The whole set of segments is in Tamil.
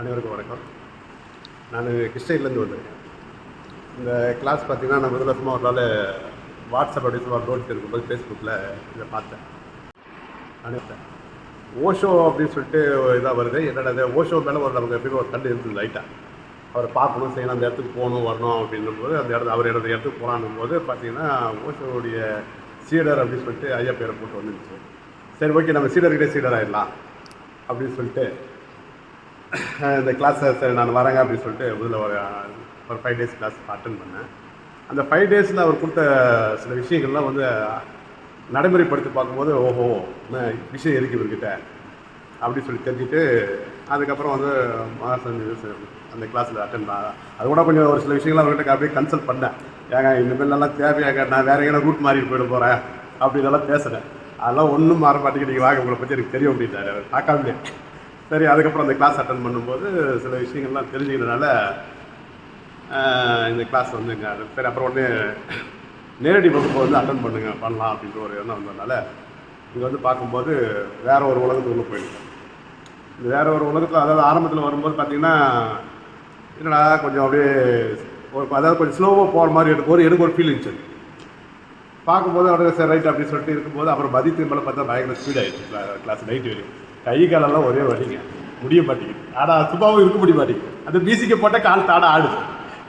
அனைவருக்கும் வணக்கம். நான் கிருஷ்ணகிரிலேருந்து வந்திருக்கேன். இந்த கிளாஸ் பார்த்தீங்கன்னா நான் முதல்ல சும்மா ஒரு நாள் வாட்ஸ்அப் அப்படின்னு சொல்லி நோட் இருக்கும்போது ஃபேஸ்புக்கில் இதை பார்த்தேன். அனுப்பிட்டேன் ஓஷோ அப்படின்னு சொல்லிட்டு இதாக வருது. என்னடா இது? ஓஷோ மேலே ஒரு நமக்கு எப்பயுமே ஒரு கண்டு இருந்தது லைட்டாக அவரை பார்க்கணும் செய்யணும் அந்த இடத்துக்கு போகணும் வரணும் அப்படின்னும் போது அந்த இடத்து அவர் இடத்து இடத்துக்கு போகலான்னும் போது பார்த்தீங்கன்னா ஓஷோவுடைய சீடர் அப்படின்னு சொல்லிட்டு ஐயா பேரை போட்டு வந்துருச்சு. சரி ஓகே நம்ம சீடர்கிட்டே சீடர் ஆகிடலாம் அப்படின்னு சொல்லிட்டு இந்த கிளாஸை சரி நான் வரேங்க அப்படின்னு சொல்லிட்டு முதல்ல ஒரு ஒரு ஃபைவ் டேஸ் கிளாஸ் அட்டன் பண்ணேன். அந்த ஃபைவ் டேஸில் அவர் கொடுத்த சில விஷயங்கள்லாம் வந்து நடைமுறைப்படுத்தி பார்க்கும்போது ஓஹோ விஷயம் இருக்கு இவர்கிட்ட? அப்படின்னு சொல்லி தெரிஞ்சுட்டு அதுக்கப்புறம் வந்து மாதம் அந்த கிளாஸில் அட்டன் அது கூட கொஞ்சம் ஒரு சில விஷயங்கள்லாம் அவர்கிட்ட அப்படியே கன்சல்ட் பண்ணேன். ஏங்க இனிமேலெல்லாம் தேவையாங்க நான் வேற எங்கேயா ரூட் மாறி போயிட போகிறேன் அப்படி இதெல்லாம் பேசுகிறேன் அதெல்லாம் ஒன்றும் மாற மாட்டேங்குது வாங்க உங்களை பற்றி எனக்கு தெரியும் அப்படின்னாரு அவர். பார்க்காமலே. சரி அதுக்கப்புறம் அந்த கிளாஸ் அட்டன் பண்ணும்போது சில விஷயங்கள்லாம் தெரிஞ்சுக்கிறதுனால இந்த கிளாஸ் வந்துங்க. சரி அப்புறம் உடனே நேரடி வகுப்பு வந்து அட்டன் பண்ணுங்க பண்ணலாம் அப்படின்ற ஒரு எண்ணம் வந்ததுனால இங்கே வந்து பார்க்கும்போது வேற ஒரு உலகத்துக்குள்ளே போயிடுச்சு. இந்த வேற ஒரு உலகத்தில் அதாவது ஆரம்பத்தில் வரும்போது பார்த்தீங்கன்னா என்னடா கொஞ்சம் அப்படியே ஒரு அதாவது கொஞ்சம் ஸ்லோவாக போகிற மாதிரி எனக்கு ஒரு எனக்கு ஒரு ஃபீல் இருந்துச்சு. பார்க்கும்போது அப்படியே சரி ரைட் அப்படின்னு சொல்லிட்டு இருக்கும்போது அப்புறம் மதியத்துக்கு மேலே பார்த்தா பயங்கர ஸ்பீட் ஆயிடுச்சு கிளாஸ் நைட் வரைக்கும் கை காலெல்லாம் ஒரே வழிங்க முடிய மாட்டேங்குது. ஆனால் சும்மாவும் இருக்க முடிய மாட்டேங்குது. அந்த மியூசிக்கை போட்டால் கால் தாட ஆடுது.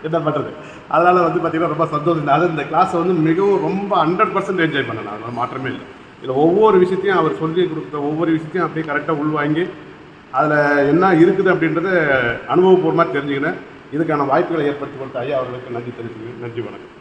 என்ன பண்ணுறது அதனால் வந்து பார்த்திங்கன்னா ரொம்ப சந்தோஷம். அது இந்த கிளாஸை வந்து மிகவும் ரொம்ப ஹண்ட்ரட் பர்சன்ட் என்ஜாய் பண்ணேன் நான் மாற்றமே இல்லை. இதில் ஒவ்வொரு விஷயத்தையும் அவர் சொல்லி கொடுத்த ஒவ்வொரு விஷயத்தையும் அப்படியே கரெக்டாக உள்வாங்கி அதில் என்ன இருக்குது அப்படின்றத அனுபவபூர்வமாக தெரிஞ்சுக்கினேன். இதுக்கான வாய்ப்புகளை ஏற்படுத்தி கொடுத்த ஐயா அவர்களுக்கு நன்றி தெரிவிச்சுக்கிறேன். நன்றி வணக்கம்.